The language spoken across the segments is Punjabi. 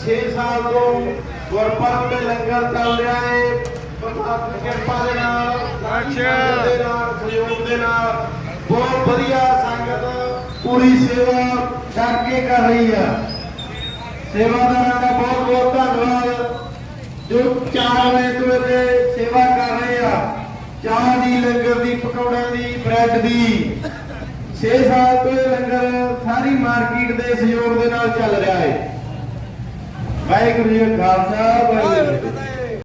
6 ਸਾਲ ਤੋਂ ਗੁਰਪੁਰਬ ਦੇ ਲੰਗਰ ਚੱਲ ਰਿਹਾ ਹੈ ਪਰਮਾਤਮਾ ਦੀ ਕਿਰਪਾ ਦੇ ਨਾਲ ਅੱਛਾ। ਦੇ ਨਾਲ ਸਹਿਯੋਗ ਦੇ ਨਾਲ ਬਹੁਤ ਵਧੀਆ ਸੰਗਤ ਪੂਰੀ ਸੇਵਾ ਕਰਕੇ ਕਰ ਰਹੀ ਆ। ਸੇਵਾਦਾਰਾਂ ਦਾ ਬਹੁਤ ਬਹੁਤ ਧੰਨਵਾਦ। ਜੋ ਚਾਰ ਵਜੇ ਤੋਂ ਇਹਦੇ ਸੇਵਾ ਕਰ ਰਹੇ ਆ। ਚਾਹ ਦੀ ਲੰਗਰ ਦੀ ਪਕੌੜਿਆਂ ਦੀ ਬ੍ਰੈਡ ਦੀ। 6 ਸਾਲ ਤੋਂ ਇਹ ਲੰਗਰ ਸਾਰੀ ਮਾਰਕੀਟ ਦੇ ਸਹਿਯੋਗ ਦੇ ਨਾਲ ਚੱਲ ਰਿਹਾ ਹੈ ਵਾਹਿਗੁਰੂ ਜੀ ਕਾ ਖਾਲਸਾ,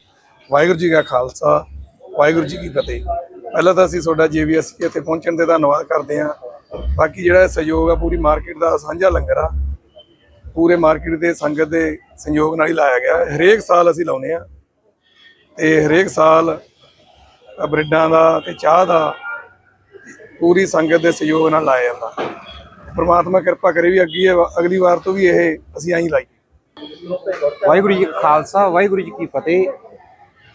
ਵਾਹਿਗੁਰੂ ਜੀ ਕਾ ਖਾਲਸਾ, ਵਾਹਿਗੁਰੂ ਜੀ ਕੀ ਫਤਿਹ। ਪਹਿਲਾਂ ਤਾਂ ਅਸੀਂ ਤੁਹਾਡਾ ਜੀਵੀਐਸ ਇੱਥੇ ਪਹੁੰਚਣ ਤੇ ਧੰਨਵਾਦ ਕਰਦੇ ਹਾਂ। ਬਾਕੀ ਜਿਹੜਾ ਸਹਿਯੋਗ ਆ, ਪੂਰੀ ਮਾਰਕੀਟ ਦਾ ਸਾਂਝਾ ਲੰਗਰ ਆ। ਪੂਰੇ ਮਾਰਕੀਟ ਦੇ ਸੰਗਤ ਦੇ ਸੰਯੋਗ ਨਾਲ ਹੀ ਲਾਇਆ ਗਿਆ। ਹਰੇਕ ਸਾਲ ਅਸੀਂ ਲਾਉਨੇ ਆ ਤੇ ਹਰੇਕ ਸਾਲ ਅ ਬ੍ਰੈਡਾਂ ਦਾ ਤੇ ਚਾਹ ਦਾ ਪੂਰੀ ਸੰਗਤ ਦੇ ਸਹਿਯੋਗ ਨਾਲ ਲਾਇਆ ਜਾਂਦਾ। ਪ੍ਰਮਾਤਮਾ ਕਿਰਪਾ ਕਰੇ ਵੀ ਅੱਗੇ, ਅਗਲੀ ਵਾਰ ਤੋਂ ਵੀ ਇਹ ਅਸੀਂ ਐਂ ਲਾਈ ਵਾਹਿਗੁਰੂ ਜੀ ਕਾ ਖਾਲਸਾ, ਵਾਹਿਗੁਰੂ ਜੀ ਕੀ ਫਤਿਹ।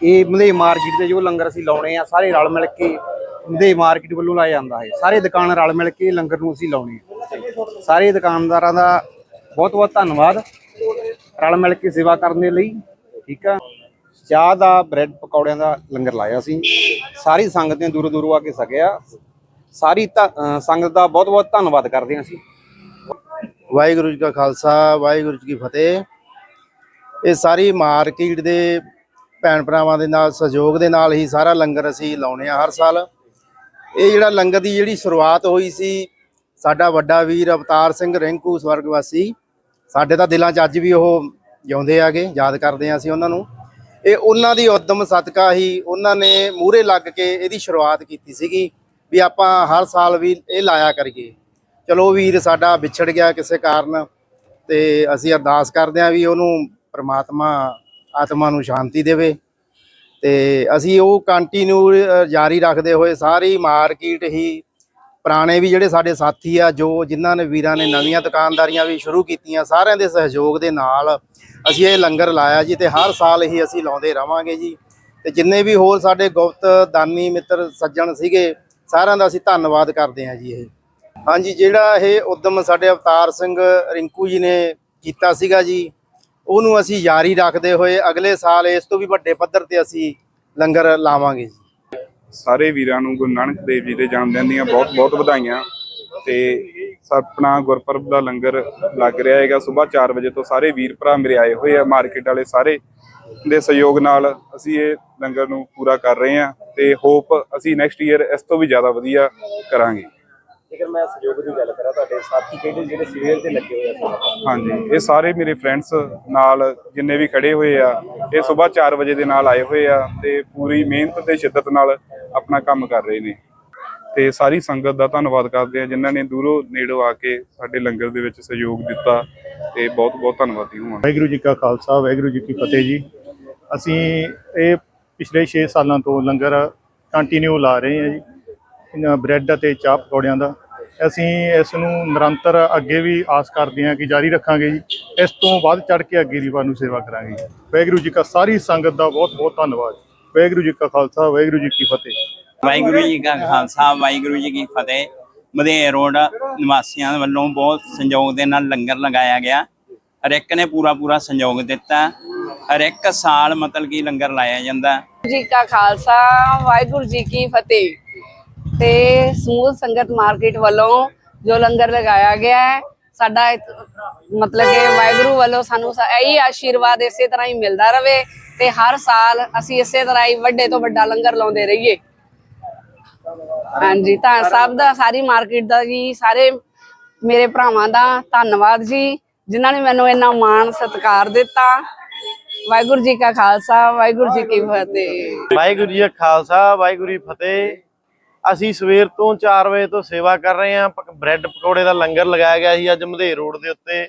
ਇਹ ਮਲੇ ਮਾਰਕੀਟ ਦੇ ਜੋ ਲੰਗਰ ਅਸੀਂ ਲਾਉਣੇ ਆ, ਸਾਰੇ ਰਲ ਮਿਲ ਕੇ ਮਲੇ ਮਾਰਕੀਟ ਵੱਲੋਂ ਲਾਇਆ ਜਾਂਦਾ ਹੈ। ਸਾਰੇ ਦੁਕਾਨ ਰਲ ਮਿਲ ਕੇ ਲੰਗਰ ਨੂੰ ਅਸੀਂ ਲਾਉਣੇ ਸਾਰੇ ਦੁਕਾਨਦਾਰਾਂ ਦਾ ਬਹੁਤ ਬਹੁਤ ਧੰਨਵਾਦ। ਰਲ ਮਿਲ ਕੇ ਸੇਵਾ ਕਰਨ ਦੇ ਲਈ, ਠੀਕ ਆ? ਚਾਹ ਦਾ, ਬ੍ਰੈਡ ਪਕੌੜਿਆਂ ਦਾ ਲੰਗਰ ਲਾਇਆ ਸੀ। ਸਾਰੀ ਸੰਗਤ ਨੇ ਦੂਰੋਂ ਦੂਰੋਂ ਆ ਕੇ ਸਕਿਆ। ਸਾਰੀ ਧੰ- ਸੰਗਤ ਦਾ ਬਹੁਤ ਬਹੁਤ ਧੰਨਵਾਦ ਕਰਦੇ ਹਾਂ ਅਸੀਂ। ਵਾਹਿਗੁਰੂ ਜੀ ਕਾ ਖਾਲਸਾ, ਵਾਹਿਗੁਰੂ ਜੀ ਕੀ ਫਤਿਹ। ਇਹ ਸਾਰੀ ਮਾਰਕੀਟ ਦੇ ਭੈਣ ਭਰਾਵਾਂ ਦੇ ਨਾਲ, ਸਹਿਯੋਗ ਦੇ ਨਾਲ ਹੀ ਸਾਰਾ ਲੰਗਰ ਅਸੀਂ ਲਾਉਣੇ ਆ ਹਰ ਸਾਲ। ਇਹ ਜਿਹੜਾ ਲੰਗਰ ਦੀ ਜਿਹੜੀ ਸ਼ੁਰੂਆਤ ਹੋਈ ਸੀ, ਸਾਡਾ ਵੱਡਾ ਵੀਰ ਅਵਤਾਰ ਸਿੰਘ ਰਿੰਕੂ ਸਵਰਗਵਾਸੀ ਸਾਡੇ ਤਾਂ ਦਿਲਾਂ 'ਚ ਅੱਜ ਵੀ ਉਹ ਜਿਉਂਦੇ ਆਗੇ, ਯਾਦ ਕਰਦੇ ਆ ਅਸੀਂ ਉਹਨਾਂ ਨੂੰ। ਇਹ ਉਹਨਾਂ ਦੀ ਉਦਮ ਸਦਕਾ ਹੀ ਉਹਨਾਂ ਨੇ ਮੂਹਰੇ ਲੱਗ ਕੇ ਇਹਦੀ ਸ਼ੁਰੂਆਤ ਕੀਤੀ ਸੀਗੀ, ਵੀ ਆਪਾਂ ਹਰ ਸਾਲ ਵੀ ਇਹ ਲਾਇਆ ਕਰੀਏ। ਚਲੋ ਵੀਰ ਸਾਡਾ ਵਿਛੜ ਗਿਆ ਕਿਸੇ ਕਾਰਨ ਤੇ ਅਸੀਂ ਅਰਦਾਸ ਕਰਦੇ ਹਾਂ ਵੀ ਉਹਨੂੰ ਪ੍ਰਮਾਤਮਾ ਆਤਮਾ ਨੂੰ ਸ਼ਾਂਤੀ ਦੇਵੇ ਤੇ ਅਸੀਂ ਉਹ ਕੰਟੀਨਿਊ ਜਾਰੀ ਰੱਖਦੇ ਹੋਏ ਸਾਰੀ ਮਾਰਕੀਟ ਹੀ ਪੁਰਾਣੇ ਵੀ ਜਿਹੜੇ ਸਾਡੇ ਸਾਥੀ ਆ, ਜੋ ਜਿਨ੍ਹਾਂ ਨੇ ਵੀਰਾਂ ਨੇ ਨਵੀਆਂ ਦੁਕਾਨਦਾਰੀਆਂ ਵੀ ਸ਼ੁਰੂ ਕੀਤੀਆਂ, ਸਾਰਿਆਂ ਦੇ ਸਹਿਯੋਗ ਦੇ ਨਾਲ ਅਸੀਂ ਇਹ ਲੰਗਰ ਲਾਇਆ ਜੀ ਤੇ ਹਰ ਸਾਲ ਹੀ ਅਸੀਂ ਲਾਉਂਦੇ ਰਵਾਂਗੇ ਜੀ। ਤੇ ਜਿੰਨੇ ਵੀ ਹੋਰ ਸਾਡੇ ਗੁਪਤ ਦਾਨੀ ਮਿੱਤਰ, ਸੱਜਣ ਸੀਗੇ, ਸਾਰਿਆਂ ਦਾ ਅਸੀਂ ਧੰਨਵਾਦ ਕਰਦੇ ਹਾਂ ਜੀ ਇਹ। ਹਾਂਜੀ, ਜਿਹੜਾ ਇਹ ਉਦਮ ਸਾਡੇ ਅਵਤਾਰ ਸਿੰਘ ਰਿੰਕੂ ਜੀ ਨੇ ਕੀਤਾ ਸੀਗਾ ਜੀ, ਉਹਨੂੰ ਅਸੀਂ ਜਾਰੀ ਰੱਖਦੇ ਹੋਏ ਅਗਲੇ ਸਾਲ ਇਸ ਤੋਂ ਵੀ ਵੱਡੇ ਪੱਧਰ ਤੇ ਅਸੀਂ ਲੰਗਰ ਲਾਵਾਂਗੇ ਜੀ। ਸਾਰੇ ਵੀਰਾਂ ਨੂੰ ਗੁਰੂ ਨਾਨਕ ਦੇਵ ਜੀ ਦੇ ਜਨਮ ਦਿਨ ਦੀਆਂ ਬਹੁਤ ਬਹੁਤ ਵਧਾਈਆਂ ਤੇ ਆਪਣਾ ਗੁਰਪੁਰਬ ਦਾ ਲੰਗਰ ਲੱਗ ਰਿਹਾ ਹੈਗਾ ਸਵੇਰ 4 ਵਜੇ ਤੋਂ ਸਾਰੇ ਵੀਰ ਭਰਾ ਮੇਰੇ ਆਏ ਹੋਏ ਆ ਮਾਰਕੀਟ ਵਾਲੇ ਸਾਰੇ ਦੇ ਸਹਿਯੋਗ ਨਾਲ ਅਸੀਂ ਇਹ ਲੰਗਰ ਨੂੰ ਪੂਰਾ ਕਰ ਰਹੇ ਹਾਂ ਤੇ ਹੋਪ ਅਸੀਂ ਨੈਕਸਟ ਈਅਰ ਇਸ ਤੋਂ ਵੀ ਜ਼ਿਆਦਾ ਵਧੀਆ ਕਰਾਂਗੇ। ਜੇਕਰ ਮੈਂ ਸਹਿਯੋਗ ਦੀ ਗੱਲ ਕਰਾਂ ਤੁਹਾਡੇ ਸਾਥੀ ਕਿਹੜੇ ਜਿਹੜੇ ਸਵੇਰ ਤੇ ਲੱਗੇ ਹੋਏ ਆ ਹਾਂਜੀ ਇਹ ਸਾਰੇ ਮੇਰੇ ਫਰੈਂਡਸ ਨਾਲ ਜਿੰਨੇ ਵੀ ਖੜੇ ਹੋਏ ਆ ਇਹ ਸਵੇਰ 4 ਵਜੇ ਦੇ ਨਾਲ ਆਏ ਹੋਏ ਆ ਤੇ ਪੂਰੀ ਮਿਹਨਤ ਤੇ ਸ਼ਿੱਦਤ ਨਾਲ ਆਪਣਾ ਕੰਮ ਕਰ ਰਹੇ ਨੇ। ਤੇ ਸਾਰੀ ਸੰਗਤ ਦਾ ਧੰਨਵਾਦ ਕਰਦੇ ਆ ਜਿਨ੍ਹਾਂ ਨੇ ਦੂਰੋਂ ਨੇੜੋਂ ਆ ਕੇ ਸਾਡੇ ਲੰਗਰ ਦੇ ਵਿੱਚ ਸਹਿਯੋਗ ਦਿੱਤਾ ਤੇ ਬਹੁਤ ਬਹੁਤ ਧੰਨਵਾਦੀ ਹਾਂ। ਵਾਹਿਗੁਰੂ ਜੀ ਕਾ ਖਾਲਸਾ ਵਾਹਿਗੁਰੂ ਜੀ ਕੀ ਫਤਿਹ ਜੀ। ਅਸੀਂ ਇਹ ਪਿਛਲੇ 6 ਸਾਲਾਂ ਤੋਂ ਲੰਗਰ ਕੰਟੀਨਿਊ ਲਾ ਰਹੇ ਹਾਂ ਜੀ। ਬ੍ਰੈਡ ਅਤੇ ਚਾਹ ਪਕੌੜਿਆਂ ਦਾ। ਅਸੀਂ ਇਸ ਨੂੰ ਨਿਰੰਤਰ ਅੱਗੇ ਵੀ ਆਸ ਕਰਦੇ ਹਾਂ ਕਿ ਜਾਰੀ ਰੱਖਾਂਗੇ ਜੀ। ਇਸ ਤੋਂ ਵੱਧ ਚੜ ਕੇ ਅੱਗੇ ਦੀ ਨੂੰ ਸੇਵਾ ਕਰਾਂਗੇ। ਵਾਹਿਗੁਰੂ ਜੀ ਕਾ ਸਾਰੀ ਸੰਗਤ ਦਾ ਬਹੁਤ ਬਹੁਤ ਧੰਨਵਾਦ। ਵਾਹਿਗੁਰੂ ਜੀ ਕਾ ਖਾਲਸਾ ਵਾਹਿਗੁਰੂ ਜੀ ਕੀ ਫਤਿਹ। ਵਾਹਿਗੁਰੂ ਜੀ ਕਾ ਖਾਲਸਾ ਵਾਹਿਗੁਰੂ ਜੀ ਕੀ ਫਤਿਹ। ਮਧੇਰ ਰੋਡ ਨਿਵਾਸੀਆਂ ਵੱਲੋਂ ਬਹੁਤ ਸੰਯੋਗ ਦੇ ਨਾਲ ਲੰਗਰ ਲਗਾਇਆ ਗਿਆ। ਹਰ ਇੱਕ ਨੇ ਪੂਰਾ ਪੂਰਾ ਸੰਯੋਗ ਦਿੱਤਾ। ਹਰ ਇੱਕ ਸਾਲ ਮਤਲਬ ਕਿ ਲੰਗਰ ਲਾਇਆ ਜਾਂਦਾ। ਜੀ ਕਾ ਖਾਲਸਾ ਵਾਹਿਗੁਰੂ ਜੀ ਕੀ ਫਤਿਹ। ਤੇ ਸਮੂਹ ਸੰਗਤ ਮਾਰਕੀਟ ਵੱਲੋਂ ਜੋ ਲੰਗਰ ਲਗਾਇਆ ਗਿਆ ਹੈ, ਸਾਡਾ ਮਤਲਬ ਕਿ ਵਾਹਿਗੁਰੂ ਵੱਲੋਂ ਸਾਨੂੰ ਇਹੀ ਆਸ਼ੀਰਵਾਦ ਇਸੇ ਤਰ੍ਹਾਂ ਹੀ ਮਿਲਦਾ ਰਵੇ ਤੇ ਹਰ ਸਾਲ ਅਸੀਂ ਇਸੇ ਤਰ੍ਹਾਂ ਹੀ ਵੱਡੇ ਤੋਂ ਵੱਡਾ ਲੰਗਰ ਲਾਉਂਦੇ ਰਹੀਏ। ਹਾਂਜੀ, ਤਾਂ ਸਭ ਦਾ, ਸਾਰੀ ਮਾਰਕੀਟ ਦਾ ਜੀ, ਸਾਰੇ ਮੇਰੇ ਭਰਾਵਾਂ ਦਾ ਧੰਨਵਾਦ ਜੀ, ਜਿਨ੍ਹਾਂ ਨੇ ਮੈਨੂੰ ਇੰਨਾ ਮਾਣ ਸਤਿਕਾਰ ਦਿੱਤਾ। ਵਾਹਿਗੁਰੂ ਜੀ ਕਾ ਖਾਲਸਾ, ਵਾਹਿਗੁਰੂ ਜੀ ਕੀ ਫਤਿਹ। ਵਾਹਿਗੁਰੂ ਜੀ ਕਾ ਖਾਲਸਾ, ਵਾਹਿਗੁਰੂ ਜੀ ਫਤਿਹ। ਅਸੀਂ ਸਵੇਰ ਤੋਂ 4 ਵਜੇ ਤੋਂ ਸੇਵਾ ਕਰ ਰਹੇ ਹਾਂ। ਬ੍ਰੈਡ ਪਕੌੜੇ ਦਾ ਲੰਗਰ ਲਗਾਇਆ ਗਿਆ ਸੀ ਅੱਜ ਮਧੇਰ ਰੋਡ ਦੇ ਉੱਤੇ।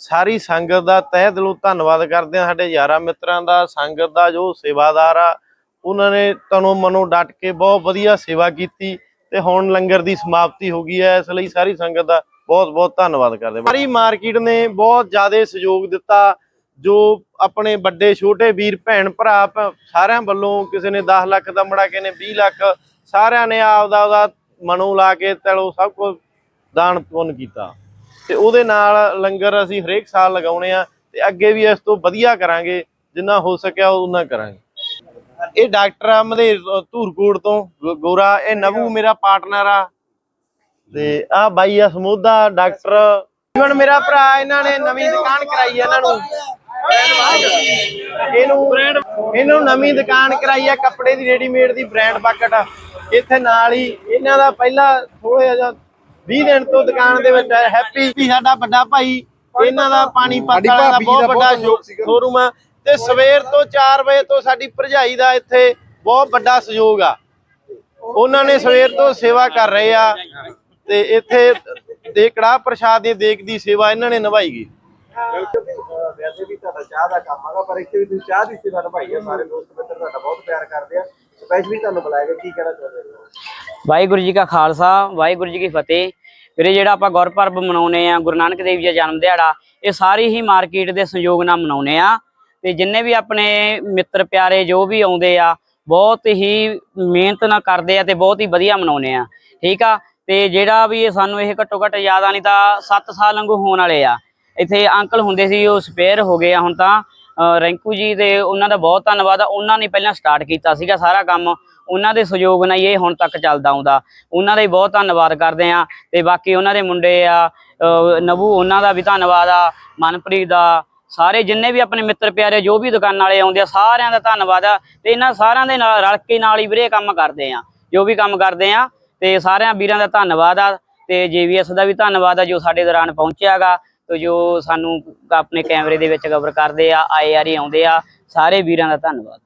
ਸਾਰੀ ਸੰਗਤ ਦਾ ਤਹਿ ਦਿਲੋਂ ਧੰਨਵਾਦ ਕਰਦੇ ਹਾਂ। ਸਾਡੇ ਯਾਰਾਂ ਮਿੱਤਰਾਂ ਦਾ, ਸੰਗਤ ਦਾ, ਜੋ ਸੇਵਾਦਾਰ ਆ, ਉਹਨਾਂ ਨੇ ਤਨੋਂ ਮਨੋਂ ਡਟ ਕੇ ਬਹੁਤ ਵਧੀਆ ਸੇਵਾ ਕੀਤੀ ਤੇ ਹੁਣ ਲੰਗਰ ਦੀ ਸਮਾਪਤੀ ਹੋ ਗਈ ਹੈ। ਇਸ ਲਈ ਸਾਰੀ ਸੰਗਤ ਦਾ ਬਹੁਤ ਬਹੁਤ ਧੰਨਵਾਦ ਕਰਦੇ ਸਾਰੀ ਮਾਰਕੀਟ ਨੇ ਬਹੁਤ ਜ਼ਿਆਦਾ ਸਹਿਯੋਗ ਦਿੱਤਾ। ਜੋ ਆਪਣੇ ਵੱਡੇ, ਛੋਟੇ ਵੀਰ, ਭੈਣ, ਭਰਾ ਸਾਰਿਆਂ ਵੱਲੋਂ ਕਿਸੇ ਨੇ 10 ਲੱਖ ਦਾ ਮੜਾ ਕੇ ਨੇ 20 ਲੱਖ ਸਾਰਿਆਂ ਨੇ ਆਪਦਾ ਉਹਦਾ ਮਨੋਂ ਲਾ ਕੇ ਤਲੋ ਸਭ ਕੁਝ ਦਾਨ ਪੁੰਨ ਕੀਤਾ। ਤੇ ਉਹਦੇ ਨਾਲ ਲੰਗਰ ਅਸੀਂ ਹਰੇਕ ਸਾਲ ਲਗਾਉਣੇ ਆ ਤੇ ਅੱਗੇ ਵੀ ਇਸ ਤੋਂ ਵਧੀਆ ਕਰਾਂਗੇ, ਜਿੰਨਾ ਹੋ ਸਕਿਆ ਉਹਨਾਂ ਕਰਾਂਗੇ। ਇਹ ਡਾਕਟਰ ਆ ਮਧੇਰ ਧੂਰਕੋਟ ਤੋਂ ਗੋਰਾ, ਇਹ ਨਵੂ ਮੇਰਾ ਪਾਰਟਨਰ ਆ। ਤੇ ਆ ਬਾਈ ਆ ਸਮੋਧਾ, ਡਾਕਟਰ। ਜੀਵਨ ਮੇਰਾ ਭਰਾ ਇਹਨਾਂ ਨੇ ਨਵੀਂ ਦੁਕਾਨ ਕਰਾਈ ਇਹਨਾਂ ਨੂੰ। ਇਹਨੂੰ ਇਹਨੂੰ ਨਵੀਂ ਦੁਕਾਨ ਕਰਾਈ ਆ ਕੱਪੜੇ ਦੀ ਰੈਡੀਮੇਡ ਦੀ ਬ੍ਰਾਂਡ ਬਾਕਟ ਇੱਥੇ ਨਾਲ ਹੀ ਇਹਨਾਂ ਦਾ ਪਹਿਲਾ ਥੋੜਾ ਜਿਹਾ 20 ਦਿਨ ਤੋਂ ਦੁਕਾਨ ਦੇ ਵਿੱਚ ਹੈਪੀ ਸਾਡਾ ਵੱਡਾ ਭਾਈ ਇਹਨਾਂ ਦਾ ਪਾਣੀ ਪੱਤ ਵਾਲਾ ਦਾ ਬਹੁਤ ਵੱਡਾ ਸ਼ੋਰੂਮ ਆ। ਤੇ ਸਵੇਰ ਤੋਂ 4 ਵਜੇ ਤੋਂ ਸਾਡੀ ਭਰਜਾਈ ਦਾ ਇੱਥੇ ਬਹੁਤ ਵੱਡਾ ਸਹਿਯੋਗ ਆ। ਉਹਨਾਂ ਨੇ ਸਵੇਰ ਤੋਂ ਸੇਵਾ ਕਰ ਰਹੇ ਆ ਤੇ ਇੱਥੇ ਦੇ ਕੜਾਹ ਪ੍ਰਸ਼ਾਦ ਦੀ ਦੇਖ ਦੀ ਸੇਵਾ ਇਹਨਾਂ ਨੇ ਨਿਭਾਈ ਗਈ। ਵੈਸੇ ਵੀ ਤੁਹਾਡਾ ਚਾਹ ਦਾ ਕੰਮ ਹੈਗਾ ਪਰ ਇੱਥੇ ਵੀ ਤੁਸੀਂ ਚਾਹ ਦੀ ਸੇਵਾ ਨਿਭਾਈ ਹੈ ਸਾਰੇ ਦੋਸਤ ਮਿੱਤਰ ਤੁਹਾਡਾ ਬਹੁਤ ਪਿਆਰ ਕਰਦੇ ਆ। ਸਪੈਸ਼ਲੀ ਤੁਹਾਨੂੰ ਬੁਲਾਇਆ ਗਿਆ ਕੀ ਕਹਿਣਾ ਚਾਹੁੰਦੇ ਹੋ? ਵਾਹਿਗੁਰੂ ਜੀ ਕਾ ਖਾਲਸਾ ਵਾਹਿਗੁਰੂ ਜੀ ਕੀ ਫਤਿਹ। ਵੀਰੇ ਜਿਹੜਾ ਆਪਾਂ ਗੁਰਪੁਰਬ ਮਨਾਉਨੇ ਆ ਗੁਰੂ ਨਾਨਕ ਦੇਵ ਜੀ ਦਾ ਜਨਮ ਦਿਹਾੜਾ ਇਹ ਸਾਰੀ ਹੀ ਮਾਰਕੀਟ ਦੇ ਸੰਯੋਗ ਨਾਲ ਮਨਾਉਨੇ ਆ ਤੇ ਜਿੰਨੇ ਵੀ ਆਪਣੇ ਮਿੱਤਰ ਪਿਆਰੇ ਜੋ ਵੀ ਆਉਂਦੇ ਆ ਬਹੁਤ ਹੀ ਮਿਹਨਤ ਨਾਲ ਕਰਦੇ ਆ ਤੇ ਬਹੁਤ ਹੀ ਵਧੀਆ ਮਨਾਉਨੇ ਆ। ਠੀਕ ਆ? ਤੇ ਜਿਹੜਾ ਵੀ ਸਾਨੂੰ ਇਹ ਘੱਟੋ ਘੱਟ ਯਾਦ ਆ ਨਹੀਂ ਤਾਂ 7 ਸਾਲ ਲੰਘੂ ਹੋਣ ਵਾਲੇ ਆ। ਇੱਥੇ ਅੰਕਲ ਹੁੰਦੇ ਸੀ, ਉਹ ਸਪੇਅਰ ਹੋ ਗਏ ਆ। ਹੁਣ ਤਾਂ ਰੈਂਕੂ ਜੀ ਤੇ ਉਹਨਾਂ ਦਾ ਬਹੁਤ ਧੰਨਵਾਦ ਆ। ਉਹਨਾਂ ਨੇ ਪਹਿਲਾਂ ਸਟਾਰਟ ਕੀਤਾ ਸੀਗਾ ਸਾਰਾ ਕੰਮ। ਉਹਨਾਂ ਦੇ ਸਹਿਯੋਗ ਨਾਲ ਇਹ ਹੁਣ ਤੱਕ ਚੱਲਦਾ ਆਉਂਦਾ। ਉਹਨਾਂ ਦਾ ਹੀ ਬਹੁਤ ਧੰਨਵਾਦ ਕਰਦੇ ਆ। ਤੇ ਬਾਕੀ ਉਹਨਾਂ ਦੇ ਮੁੰਡੇ ਆ ਨਵੂ, ਉਹਨਾਂ ਦਾ ਵੀ ਧੰਨਵਾਦ ਆ। ਮਨਪ੍ਰੀਤ ਦਾ, ਸਾਰੇ ਜਿੰਨੇ ਵੀ ਆਪਣੇ ਮਿੱਤਰ ਪਿਆਰੇ, ਜੋ ਵੀ ਦੁਕਾਨ ਵਾਲੇ ਆਉਂਦੇ ਆ, ਸਾਰਿਆਂ ਦਾ ਧੰਨਵਾਦ ਆ। ਤੇ ਇਹਨਾਂ ਸਾਰਿਆਂ ਦੇ ਨਾਲ ਰਲ ਕੇ ਨਾਲ ਹੀ ਵੀਰੇ ਕੰਮ ਕਰਦੇ ਆ। ਜੋ ਵੀ ਕੰਮ ਕਰਦੇ ਆ, ਤੇ ਸਾਰਿਆਂ ਵੀਰਾਂ ਦਾ ਧੰਨਵਾਦ ਆ। ਤੇ ਜੀਵੀਐਸ ਦਾ ਵੀ ਧੰਨਵਾਦ ਆ, ਜੋ ਸਾਡੇ ਦੌਰਾਨ ਪਹੁੰਚਿਆਗਾ। ਤੇ ਜੋ ਸਾਨੂੰ ਆਪਣੇ ਕੈਮਰੇ ਦੇ ਵਿੱਚ ਕਵਰ ਕਰਦੇ ਆ, ਆਏ ਆਰੀ ਆਉਂਦੇ ਆ, ਸਾਰੇ ਵੀਰਾਂ ਦਾ ਧੰਨਵਾਦ।